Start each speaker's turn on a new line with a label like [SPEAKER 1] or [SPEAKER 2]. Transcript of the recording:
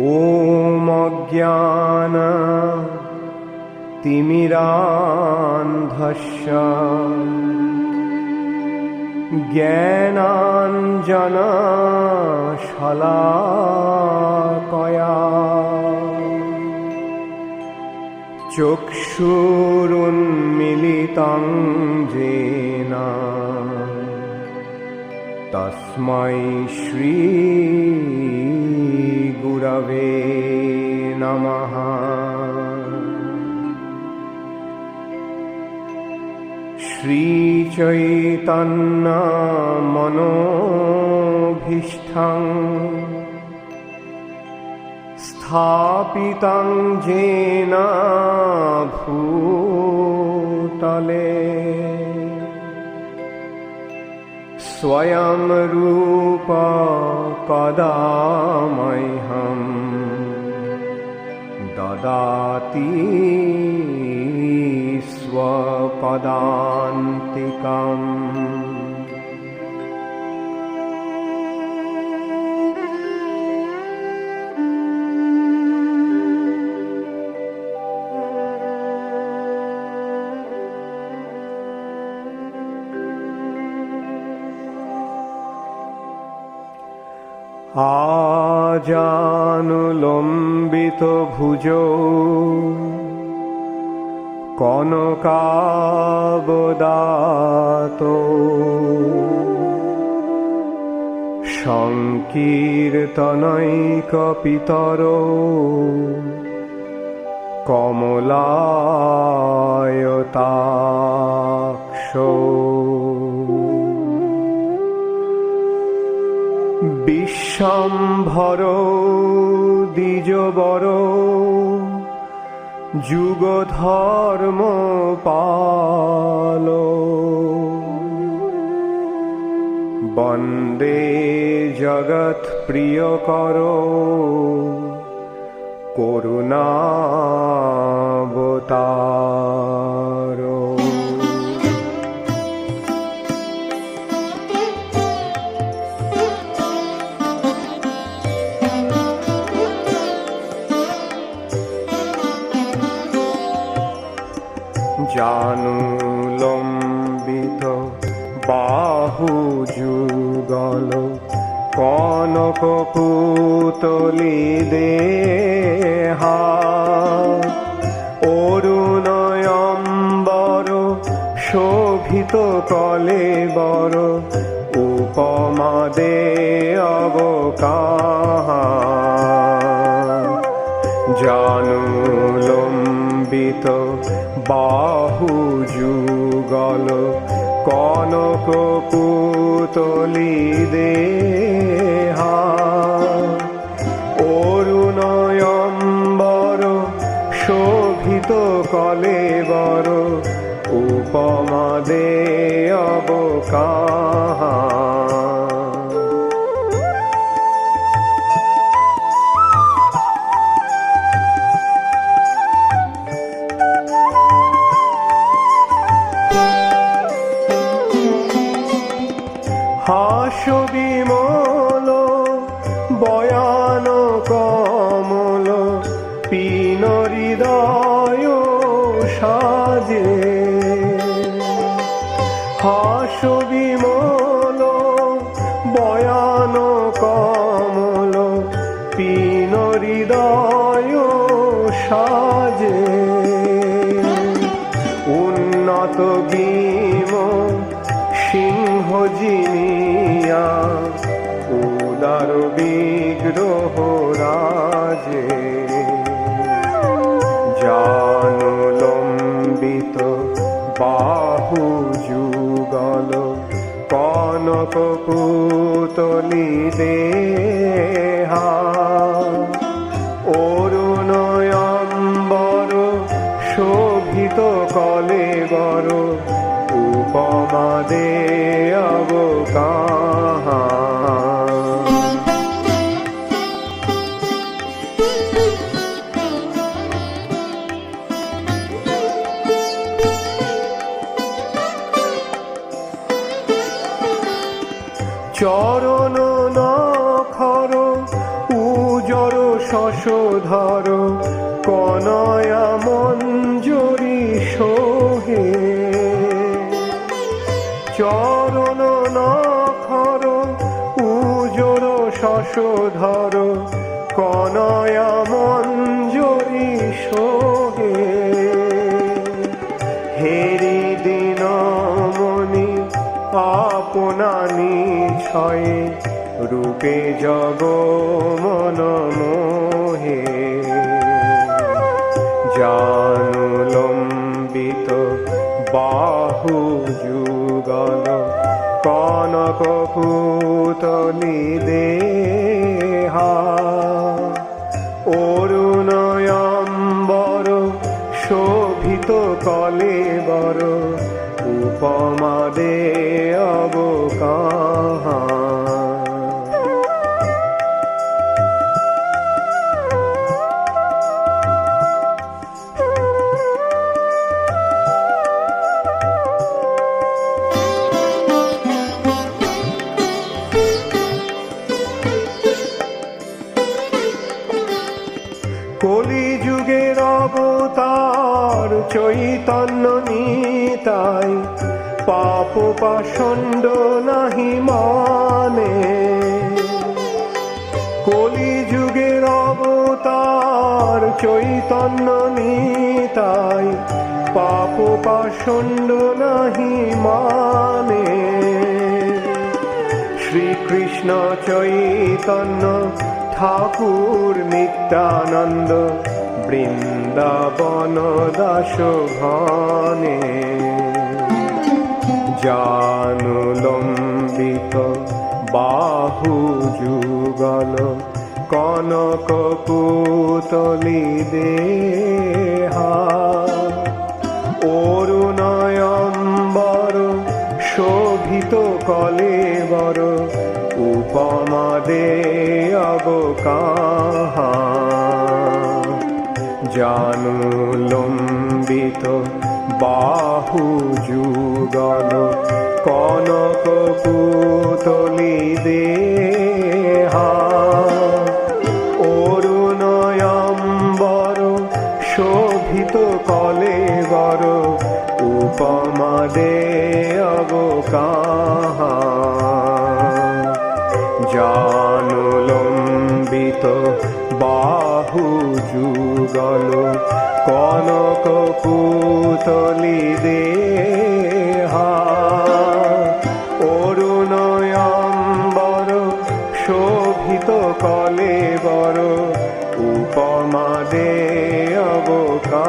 [SPEAKER 1] ॐ अज्ञान तिमिरान्धस्य ज्ञानाञ्जनशलाकया चक्षुरुन्मिलितं येन तस्मै श्रीगुरवे नमः श्रीचैतन्यमनोभीष्टम् स्थापितं येन भूतले स्वयं रूप कदा मह्यं ददाति स्वपदान्तिकम् আজানুলম্বিত ভুজ কনকাবদাত সংকীর্তনৈক পিতর কমলায়তাক্ষ বিশ্বম্ভর দ্বিজবর যুগ ধর্ম পাল। বন্দে জগৎ প্রিয় কর করুণাবতার। কনক পুতলি দেহা অরুণয়ম্বর শোভিত কলে বর উপমা দে অবকাহা। জানুলম্বিত বাহু যুগল কনক কলেবর উপমা দে অবকাহা হাস বিমল বয়ান কমল হৃদয় সাজে। উন্নত গিম সিংহ জিনিয়া, উদার বিগ্রহ রাজে। জানুলম্বিত বাহু যুগল, কনক পুতলি দেহা শোভিত কলে বর উপমা দে অবকাহা চরণ নখর উজর শশ শশধর কনয়া চরণ নখর, উজর শশধর, কনয়া মঞ্জুরি সোহে হেরি দিনমণি আপনা নিছয়ে রূপে জগ মন মোহে। জানু যুগল কনক পুতলি দেহা অরুণয়ম্বর শোভিত কলে বর উপমা দে অবকাহা। নিতাই পাপ পাষণ্ড নাহি মানে। কলিযুগের অবতার চৈতন্য নিতাই পাপ পাষণ্ড নাহি মানে। শ্রীকৃষ্ণ চৈতন্য ঠাকুর নিত্যানন্দ বৃন্দাবন দাস ভনে জানুলম্বিত বাহু যুগল কনক পুতলি দেহা। অরুণয়ম্বর শোভিত কলেবর উপমা দে অবকাহা জানু লম্বিত বাহু যুগল কনক পুতলি দেহা। অরুণয়ম্বর শোভিত কলেবর উপমা দে অবকাহা কনক পুতলি দেহা। অরুণয়ম্বর শোভিত কলেবর উপমা দে অবকাশ